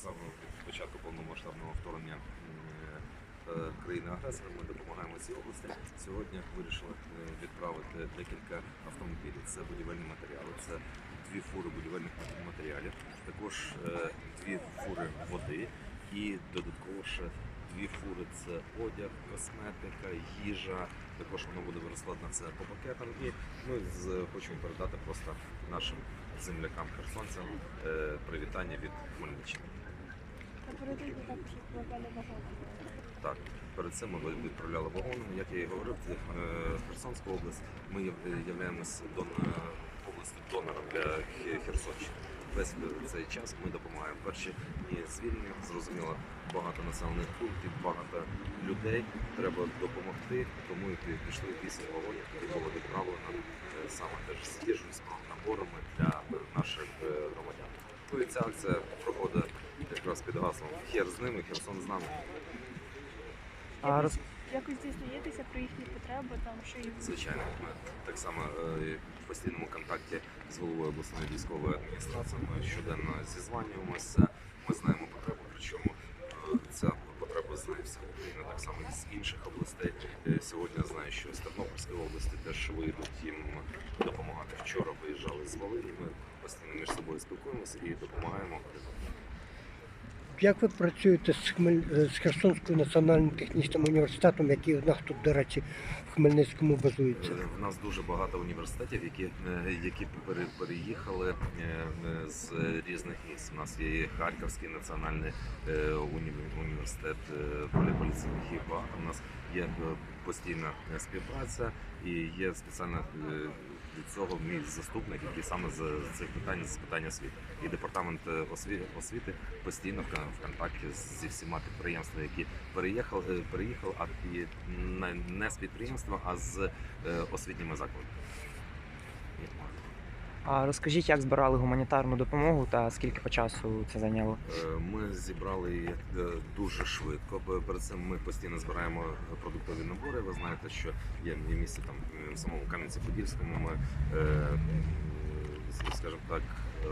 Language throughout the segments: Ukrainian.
з початку повномасштабного вторгнення е, країни-агресора ми допомагаємо цій області. Сьогодні вирішили е, відправити декілька автомобілів. Це будівельні матеріали, це дві фури будівельних матеріалів, також е, дві фури води і додатково ще дві фури це одяг, косметика, їжа. Також воно буде розкладатися по пакетам. І ми хочемо передати просто нашим землякам херсонцям е, привітання від Хмельниччини. Та передайте також викладали багато. Так, перед цим ми відправляли вагонами. Як я і говорив, це е, Херсонська область. Ми є- являємось дон, е, донором для Херсонщини. Весь цей час ми допомагаємо. Перші дні звільнення, зрозуміло, багато населених пунктів, багато людей. Треба допомогти, тому і пішли вісім вагонів, які було відправлено е, саме теж з їжею, з наборами для наших е, громадян. Ну і ця акція проходить якраз під гаслом Хер з ними, Херсон з нами. А роз... Якось дізнаєтеся про їхні потреби, там що їм Звичайно, ми так само е, в постійному контакті з головою обласної військової адміністрації. Ми щоденно зізванюємося. Ми знаємо потребу, причому е, ця потреба знає вся Україна, так само і з інших областей. Е, Сьогодні знаю, що з Тернопільської області теж вийдуть їм допомагати. Вчора виїжджали з Волині. Ми постійно між собою спілкуємося і допомагаємо. Як ви працюєте з, Хмель... е, з Херсонським національним технічним університетом, який у нас тут, до речі, в Хмельницькому базується? Е, В нас дуже багато університетів, які, е, які пере- переїхали е, е, з різних місць. У нас є Харківський національний е, уні- університет е, і багато. У нас є е, постійна е, співпраця і є спеціально е, від цього мій заступник, який саме з цих питань з питань освіти. І департамент е, осві- освіти постійно в контакті зі всіма підприємствами, які переїхали, е, переїхали, а і не, не з підприємства, а з е, освітніми закладами. А розкажіть, як збирали гуманітарну допомогу та скільки по часу це зайняло? Е, Ми зібрали її е, дуже швидко. Перед цим ми постійно збираємо продуктові набори. Ви знаєте, що є місце там в самому Кам'янці-Подільському. Ми е, скажімо так.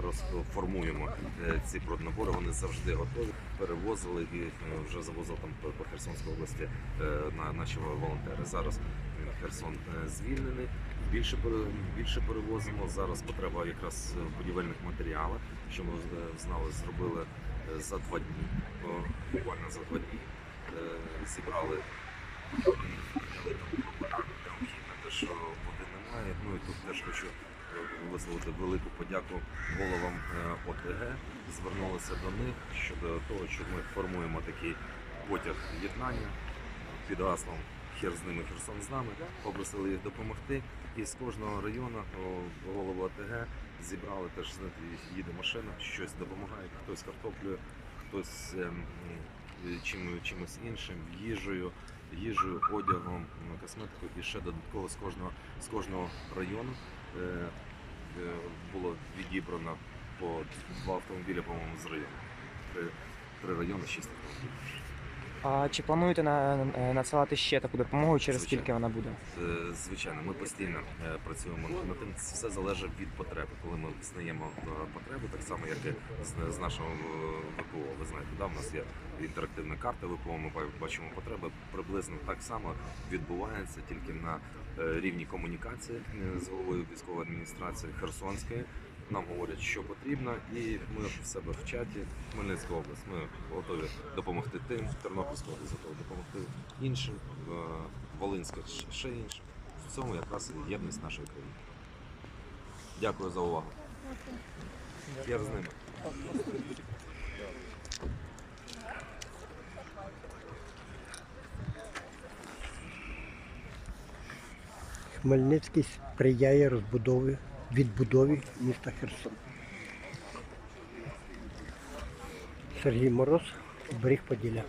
Розформуємо е, ці проднабори, вони завжди готові. Перевозили і е, вже завозили там по, Херсонській області е, на наші волонтери. Зараз е, Херсон е, звільнений. Більше більше перевозимо. Зараз потреба якраз будівельних матеріалах, що ми е, знали, зробили е, за два дні. Буквально за два дні Е, зібрали те, що води немає. Ну і тут теж хочу е, висловити велику подяку головам е, ОТГ. Звернулися до них щодо того, що ми формуємо такий потяг єднання під гаслом Хер з ними, Херсон з нами. Попросили їх допомогти. І з кожного району голову ОТГ зібрали теж знаєте, їде машина, щось допомагає, хтось картоплею, хтось ем, чим, чимось іншим, їжею, їжею, одягом, косметикою. І ще додатково з кожного з кожного району е, е, було відібрано по два автомобілі, по-моєму, з району. Три, три райони, шість автомобілів. А чи плануєте на, е, надсилати ще таку допомогу? Через Звичайно. скільки вона буде? Е, Звичайно, ми постійно е, працюємо над тим. Це все залежить від потреби. Коли ми взнаємо е, потреби, так само як і з, з нашого ВПО. Ви знаєте, да, в нас є інтерактивна карта ВПО. Ми бачимо потреби. Приблизно так само відбувається тільки на рівні комунікації з головою військової адміністрації Херсонської. Нам говорять, що потрібно, і ми в себе в чаті Хмельницька область. Ми готові допомогти тим, Тернопільська область готова допомогти іншим, е, Волинська ще- іншим. В цьому якраз і єдність нашої країни. Дякую за увагу. Я з ними. Хмельницький сприяє розбудові, відбудові міста Херсон. Сергій Мороз, Беріг Поділля.